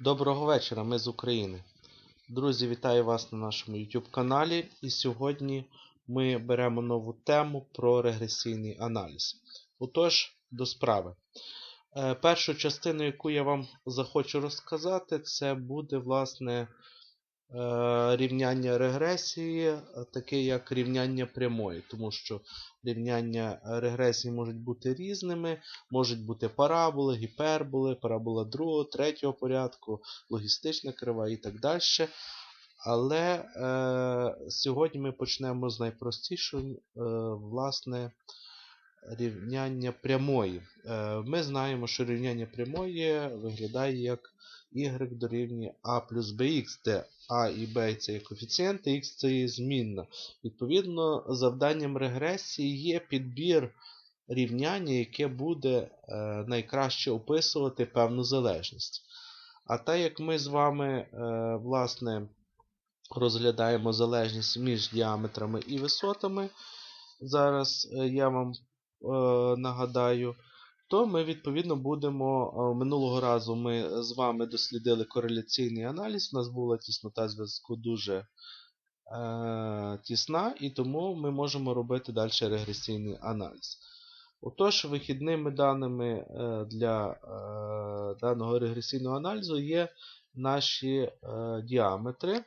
Доброго вечора, ми з України. Друзі, вітаю вас на нашому YouTube каналі. І сьогодні ми беремо нову тему про регресійний аналіз. Отож, до справи. Е, Першу частину, яку я вам захочу розказати, це буде власне рівняння регресії, е, таке як рівняння прямої, тому що рівняння регресії можуть бути різними, можуть бути параболи, гіперболи, парабола другого, третього порядку, логістична крива і так далі. Але е, сьогодні ми почнемо з найпростішого, е, власне, рівняння прямої. Е, ми знаємо, що рівняння прямої виглядає як y дорівнює a плюс bx, де a і b це є коефіцієнти, x це є змінна. Відповідно, завданням регресії є підбір рівняння, яке буде е, найкраще описувати певну залежність. А так як ми з вами е, власне, розглядаємо залежність між діаметрами і висотами, зараз я вам нагадаю, то ми відповідно будемо. е, Минулого разу ми з вами дослідили кореляційний аналіз. У нас була тіснота зв'язку дуже е, тісна, і тому ми можемо робити далі регресійний аналіз. Отож, вихідними даними е, для е, даного регресійного аналізу є наші е, діаметри.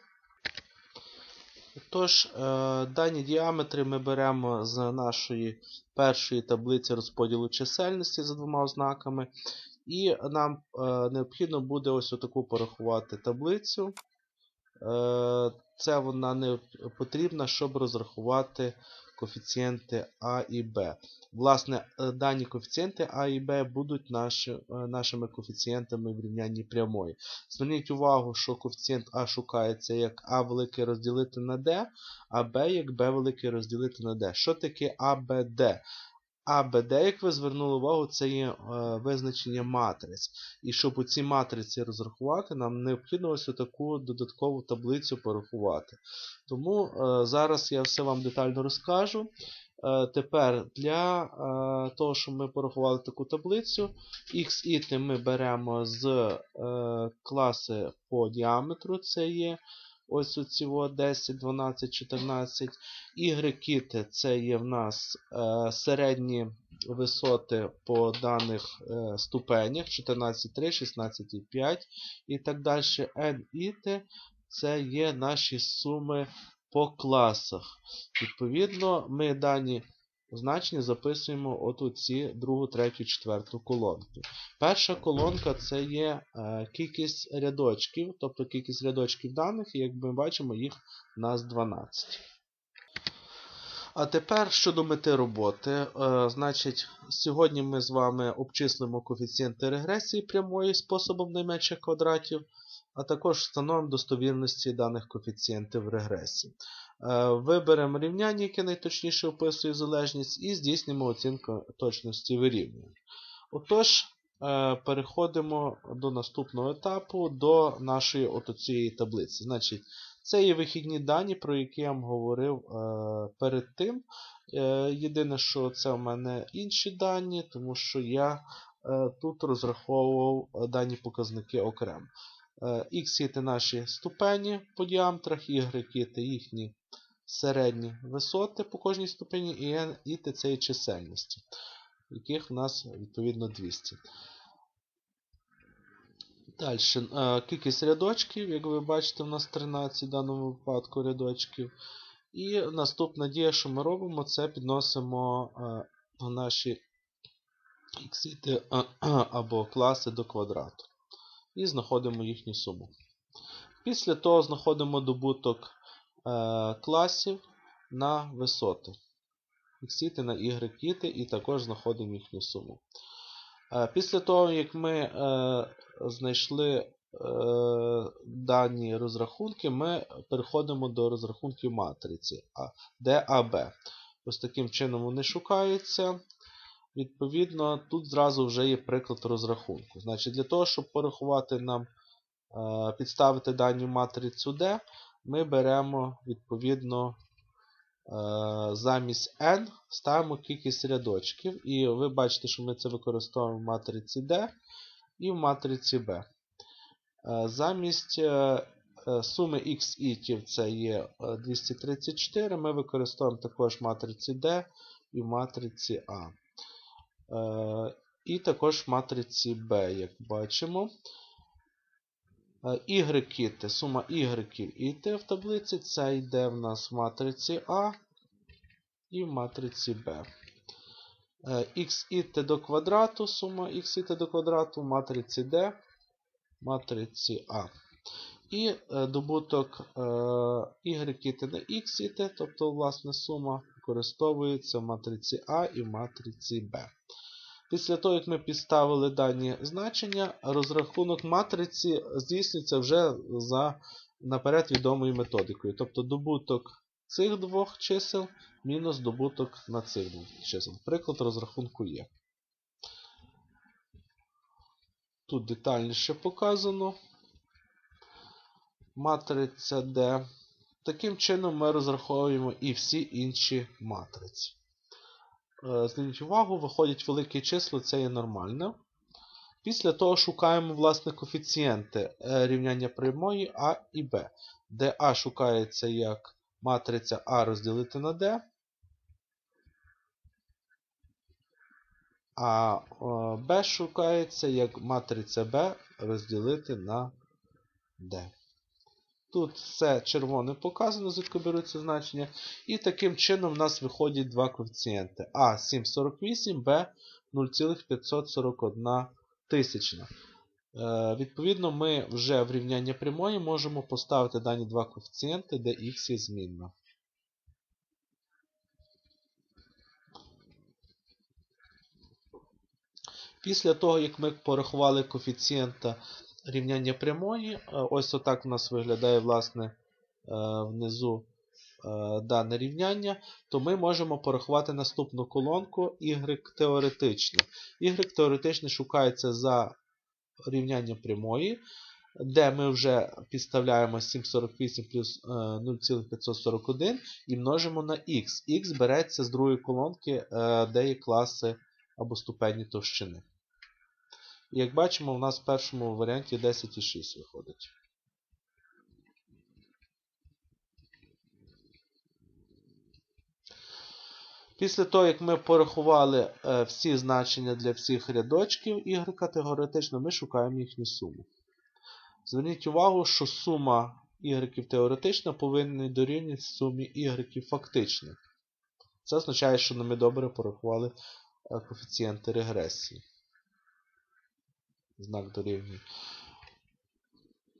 Тож, е, дані діаметри ми беремо з нашої першої таблиці розподілу чисельності за двома ознаками. І нам е, необхідно буде ось таку порахувати таблицю. Е, це вона не потрібна, щоб розрахувати коефіцієнти А і Б. Власне, е, дані коефіцієнти А і Б будуть наші, е, нашими коефіцієнтами в рівнянні прямої. Зверніть увагу, що коефіцієнт А шукається як А велике розділити на D, а Б як Б велике розділити на Д. Що таке АБД? АБД, як ви звернули увагу, це є е, визначення матриць. І щоб у ці матриці розрахувати, нам необхідно ось таку додаткову таблицю порахувати. Тому е, зараз я все вам детально розкажу. Е, тепер для того, щоб ми порахували таку таблицю, x іти ми беремо з класи по діаметру, це є ось оці 10, 12, 14. Y це є в нас е, середні висоти по даних е, ступенях 14,3, 16,5 і так далі. N іти це є наші суми по класах. Відповідно, ми дані значення записуємо от у ці другу, третю, четверту колонки. Перша колонка це є е, кількість рядочків, тобто кількість рядочків даних, і як ми бачимо, їх у нас 12. А тепер щодо мети роботи. Е, значить, Сьогодні ми з вами обчислимо коефіцієнти регресії прямої способом найменших квадратів, а також встановимо достовірності даних коефіцієнтів регресії. Е, Виберемо рівняння, яке найточніше описує залежність, і здійснимо оцінку точності вирівнювання. Отож, е, переходимо до наступного етапу, до нашої цієї таблиці. Значить, Це є вихідні дані, про які я вам говорив е, перед тим. Єдине, що це в мене інші дані, тому що я тут розраховував дані показники окремо. X це наші ступені по діаметрах, Y це їхні середні висоти по кожній ступені, і N і це є чисельності, яких у нас відповідно 200. Далі, кількість рядочків, як ви бачите, у нас 13 в даному випадку рядочків. І наступна дія, що ми робимо, це підносимо наші іксити або класи до квадрату. І знаходимо їхню суму. Після того знаходимо добуток е, класів на висоти. Іксіти на y і також знаходимо їхню суму. Е, після того, як ми е, знайшли е, дані розрахунки, ми переходимо до розрахунків матриці, де АБ. Ось таким чином вони шукаються. Відповідно, тут зразу вже є приклад розрахунку. Значить, Для того, щоб порахувати нам, е, підставити дані матрицю D, ми беремо відповідно е, замість n, ставимо кількість рядочків. І ви бачите, що ми це використовуємо в матриці D і в матриці B. Е, Замість суми x ітів це є е, 234, ми використовуємо також матриці D і матриці А. Е, І також матриці B, як бачимо. Е, Y сума y і t в таблиці, це йде в нас в матриці А і в матриці Б. Е, X іти до квадрату, сума x іти до квадрату в матриці D, матриці А. І добуток y іти на x іти, тобто власне сума, використовується в матриці А і в матриці Б. Після того, як ми підставили дані значення, розрахунок матриці здійснюється вже за наперед відомою методикою. Тобто добуток цих двох чисел мінус добуток на цих двох чисел. Приклад розрахунку є. Тут детальніше показано. Матриця D. Таким чином ми розраховуємо і всі інші матриці. Е, Зверніть увагу, виходять великі числа, це є нормально. Після того шукаємо власне коефіцієнти е, рівняння прямої А і Б, де А шукається як матриця А розділити на D, а Б шукається як матриця Б розділити на D. Тут все червоне показано, звідки беруться значення. І таким чином в нас виходять два коефіцієнти. А 748, Б 0,541 тисячна. Е, відповідно, ми вже в рівняння прямої можемо поставити дані два коефіцієнти, де х є змінна. Після того, як ми порахували коефіцієнта рівняння прямої, е, ось отак у нас виглядає власне е, внизу е, дане рівняння, то ми можемо порахувати наступну колонку y теоретично. Y теоретично шукається за рівнянням прямої, де ми вже підставляємо 748 плюс 0,541 і множимо на x. Х береться з другої колонки, де є класи або ступені товщини. Як бачимо, у нас в першому варіанті 10,6 виходить. Після того, як ми порахували е, всі значення для всіх рядочків y теоретично, ми шукаємо їхню суму. Зверніть увагу, що сума y теоретична повинна дорівнювати сумі y фактичних. Це означає, що ми добре порахували е, коефіцієнти регресії знак дорівнює.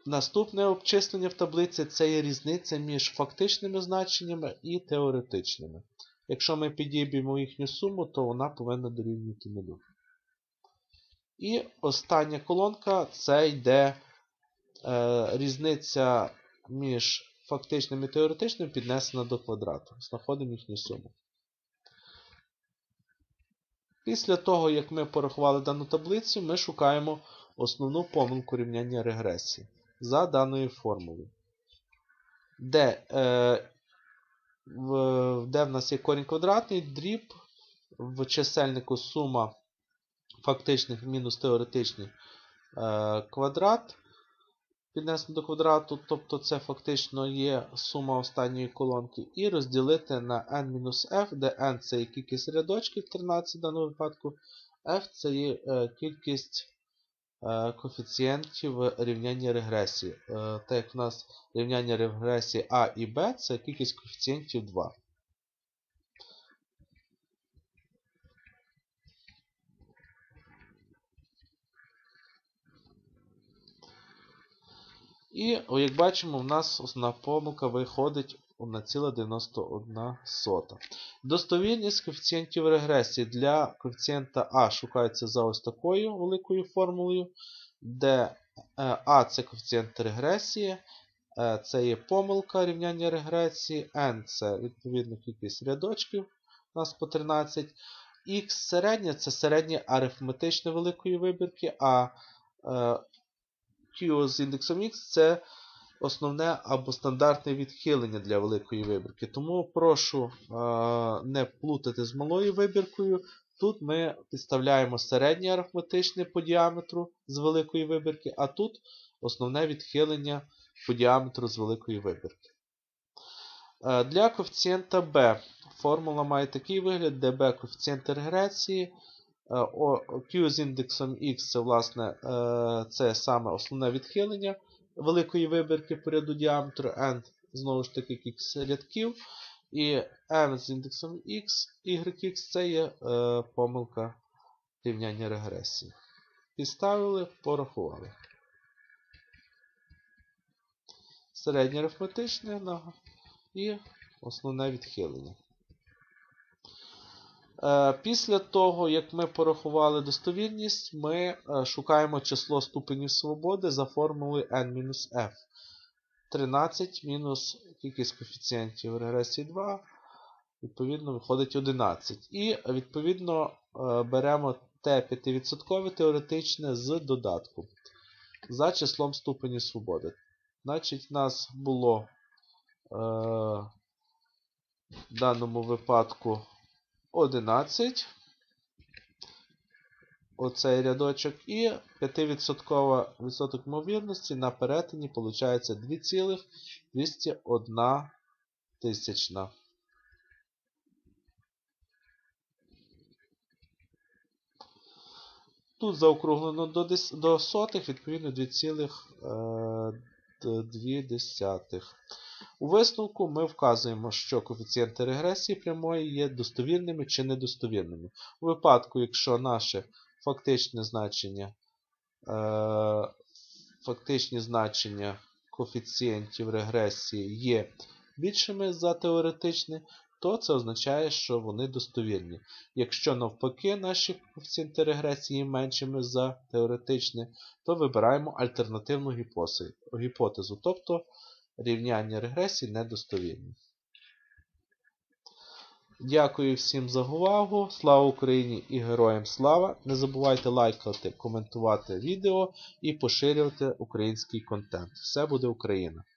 Наступне обчислення в таблиці це є різниця між фактичними значеннями і теоретичними. Якщо ми підіб'ємо їхню суму, то вона повинна дорівнювати нулю. І остання колонка це йде е, різниця між фактичним і теоретичним піднесена до квадрату. Знаходимо їхню суму. Після того, як ми порахували дану таблицю, ми шукаємо основну помилку рівняння регресії за даною формулою. Де, е, в, де в нас є корінь квадратний, дріб, в чисельнику сума фактичних мінус теоретичний е, квадрат піднесено до квадрату, тобто це фактично є сума останньої колонки, і розділити на n-f, де n це є кількість рядочків 13 в даному випадку, f це є е, кількість е, коефіцієнтів рівняння регресії. Е, так як в нас рівняння регресії А і Б це кількість коефіцієнтів 2. І, як бачимо, в нас основна помилка виходить 1,91. Достовірність коефіцієнтів регресії для коефіцієнта А шукається за ось такою великою формулою, де е, А це коефіцієнт регресії, е, це є помилка рівняння регресії, N це відповідно кількість рядочків, у нас по 13. Х середня це середнє арифметичне великої вибірки, а е, Q з індексом X це основне або стандартне відхилення для великої вибірки. Тому прошу е, не плутати з малою вибіркою. Тут ми підставляємо середнє арифметичне по діаметру з великої вибірки, а тут основне відхилення по діаметру з великої вибірки. Для коефіцієнта b формула має такий вигляд, де b коефіцієнт регресії, Q з індексом x це, власне, е, це саме основне відхилення великої вибірки по ряду діаметру, n знову ж таки x рядків, і m з індексом x, yx це є е, помилка рівняння регресії. Підставили, порахували. Середнє арифметичне і основне відхилення. Е, Після того, як ми порахували достовірність, ми е, шукаємо число ступенів свободи за формулою n-f. 13 мінус кількість коефіцієнтів регресії 2, відповідно, виходить 11. І, відповідно, е, беремо те 5% теоретичне з додатком за числом ступенів свободи. Значить, у нас було в даному випадку 11. Оцей рядочок. І 5% відсоток ймовірності на перетині виходить 2,201 тисячна. Тут заокруглено до, до сотих, відповідно 2,2. У висновку ми вказуємо, що коефіцієнти регресії прямої є достовірними чи недостовірними. У випадку, якщо наше фактичне значення, е, фактичні значення коефіцієнтів регресії є більшими за теоретичне, то це означає, що вони достовірні. Якщо навпаки наші коефіцієнти регресії меншими за теоретичне, то вибираємо альтернативну гіпотезу, тобто рівняння регресії недостовірні. Дякую всім за увагу. Слава Україні і героям слава! Не забувайте лайкати, коментувати відео і поширювати український контент. Все буде Україна!